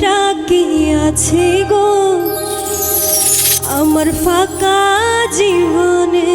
ছাড়া আছে গো। আমার ফাঁকা জীবনে